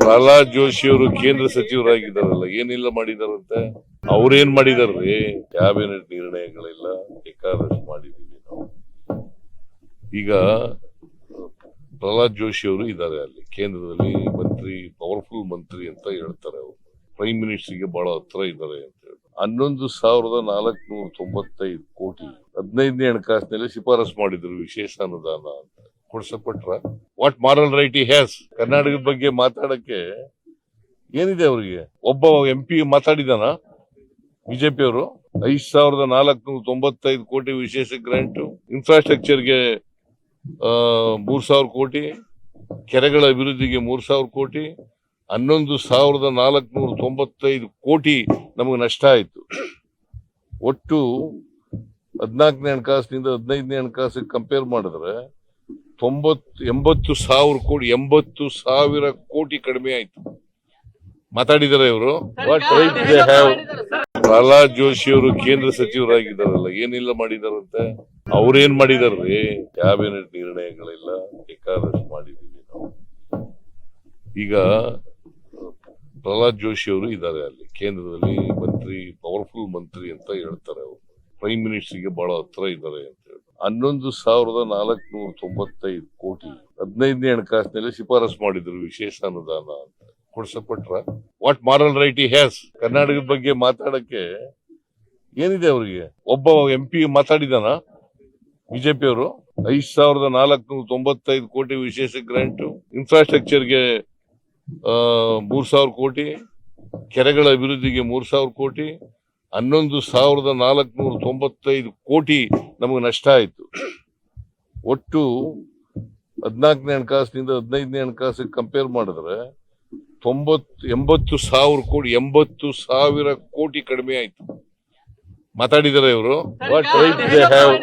ಪ್ರಹ್ಲಾದ್ ಜೋಶಿ ಅವರು ಕೇಂದ್ರ ಸಚಿವರಾಗಿದ್ದಾರಲ್ಲ, ಏನಿಲ್ಲ ಮಾಡಿದಾರಂತೆ? ಅವ್ರೇನ್ ಮಾಡಿದಾರ್ರಿ? ಕ್ಯಾಬಿನೆಟ್ ನಿರ್ಣಯಗಳೆಲ್ಲ ಬೇಕಾದಷ್ಟು ಮಾಡಿದೀವಿ ನಾವು. ಈಗ, ಪ್ರಹ್ಲಾದ್ ಜೋಶಿ ಅವರು ಇದ್ದಾರೆ ಅಲ್ಲಿ, ಕೇಂದ್ರದಲ್ಲಿ ಮಂತ್ರಿ ಪವರ್ಫುಲ್ ಮಂತ್ರಿ ಅಂತ ಹೇಳ್ತಾರೆ ಅವರು. ಪ್ರೈಮ್ ಮಿನಿಸ್ಟರ್ಗೆ ಬಹಳ ಹತ್ರ ಇದ್ದಾರೆ ಅಂತ ಹೇಳಿ ಹನ್ನೊಂದು ಸಾವಿರದ ನಾಲ್ಕುನೂರ ತೊಂಬತ್ತೈದು ಕೋಟಿ, ಹದಿನೈದನೇ ಹಣಕಾಸಿನಲ್ಲಿ ಶಿಫಾರಸ್ ಮಾಡಿದ್ರು ವಿಶೇಷ ಅನುದಾನ ಅಂತ. ಕೊಡ್ಸಪಟ್ರ what moral right he has ಕರ್ನಾಟಕದ ಬಗ್ಗೆ ಮಾತಾಡಕ್ಕೆ ಏನಿದೆ ಅವರಿಗೆ? ಒಬ್ಬ ಎಂ ಪಿ ಮಾತಾಡಿದಾನ ಬಿಜೆಪಿ ಅವರು ಐದ್ ಸಾವಿರದ ನಾಲ್ಕುನೂರ ತೊಂಬತ್ತೈದು ಕೋಟಿ ವಿಶೇಷ ಗ್ರಾಂಟ್ ಇನ್ಫ್ರಾಸ್ಟ್ರಕ್ಚರ್ಗೆ ಮೂರ್ ಸಾವಿರ ಕೋಟಿ, ಕೆರೆಗಳ ಅಭಿವೃದ್ಧಿಗೆ ಮೂರ್ ಸಾವಿರ ಕೋಟಿ, ಹನ್ನೊಂದು ಸಾವಿರದ ನಾಲ್ಕುನೂರ ತೊಂಬತ್ತೈದು ಕೋಟಿ ನಮಗೆ ನಷ್ಟ ಆಯಿತು. ಒಟ್ಟು ಹದಿನಾಲ್ಕನೇ ಹಣಕಾಸಿನಿಂದ ಹದಿನೈದನೇ ಹಣಕಾಸಿಗೆ ಕಂಪೇರ್ ಮಾಡಿದ್ರೆ ತೊಂಬತ್ತು ಎಂಬತ್ತು ಸಾವಿರ ಕೋಟಿ ಎಂಬತ್ತು ಸಾವಿರ ಕೋಟಿ ಕಡಿಮೆ ಆಯ್ತು. ಮಾತಾಡಿದಾರೆ ಇವರು? But right they have Prahlad Joshi ಅವರು ಕೇಂದ್ರ ಸಚಿವರಾಗಿದ್ದಾರಲ್ಲ ಏನಿಲ್ಲ ಮಾಡಿದಾರಂತೆ? ಅವ್ರೇನ್ ಮಾಡಿದಾರ್ರಿ? ಕ್ಯಾಬಿನೆಟ್ ನಿರ್ಣಯಗಳೆಲ್ಲ ಬೇಕಾದಷ್ಟು ಮಾಡಿದೀವಿ ನಾವು. ಈಗ ಪ್ರಹ್ಲಾದ್ ಜೋಶಿ ಅವರು ಇದ್ದಾರೆ ಅಲ್ಲಿ ಕೇಂದ್ರದಲ್ಲಿ ಮಂತ್ರಿ ಪವರ್ಫುಲ್ ಮಂತ್ರಿ ಅಂತ ಹೇಳ್ತಾರೆ ಅವರು. ಪ್ರೈಮ್ ಮಿನಿಸ್ಟರ್ಗೆ ಬಹಳ ಹತ್ರ ಇದ್ದಾರೆ ಅಂತ ಹನ್ನೊಂದು ಸಾವಿರದ ನಾಲ್ಕುನೂರ ತೊಂಬತ್ತೈದು ಕೋಟಿ. ಹದಿನೈದನೇ ಹಣಕಾಸಿನಲ್ಲಿ ಶಿಫಾರಸ್ ಮಾಡಿದ್ರು ವಿಶೇಷ ಅನುದಾನ ಅಂತ. ಕೊಡ್ಸಪಟ್ರ? What moral right he has ಕರ್ನಾಟಕದ ಬಗ್ಗೆ ಮಾತಾಡಕ್ಕೆ ಏನಿದೆ ಅವರಿಗೆ? ಒಬ್ಬ ಎಂ ಪಿ ಮಾತಾಡಿದಾನ? ಬಿಜೆಪಿ ಅವರು? ಐದ್ ಸಾವಿರದ ನಾಲ್ಕುನೂರ ತೊಂಬತ್ತೈದು ಕೋಟಿ ವಿಶೇಷ ಗ್ರಾಂಟ್ ಇನ್ಫ್ರಾಸ್ಟ್ರಕ್ಚರ್ಗೆ ಮೂರ್ ಸಾವಿರ ಕೋಟಿ. ಕೆರೆಗಳ ಅಭಿವೃದ್ಧಿಗೆ ಮೂರ್ ಸಾವಿರ ಕೋಟಿ. ಹನ್ನೊಂದು ಸಾವಿರದ ನಾಲ್ಕುನೂರ ತೊಂಬತ್ತೈದು ಕೋಟಿ ನಮಗೆ ನಷ್ಟ ಆಯಿತು. ಒಟ್ಟು ಹದಿನಾಲ್ಕನೇ ಹಣಕಾಸಿನಿಂದ ಹದಿನೈದನೇ ಹಣಕಾಸಿಗೆ ಕಂಪೇರ್ ಮಾಡಿದ್ರೆ ತೊಂಬತ್ತು ಎಂಬತ್ತು ಸಾವಿರ ಕೋಟಿ ಎಂಬತ್ತು ಸಾವಿರ ಕೋಟಿ ಕಡಿಮೆ ಆಯಿತು. ಮಾತಾಡಿದ್ದಾರೆ ಇವರು. What right they have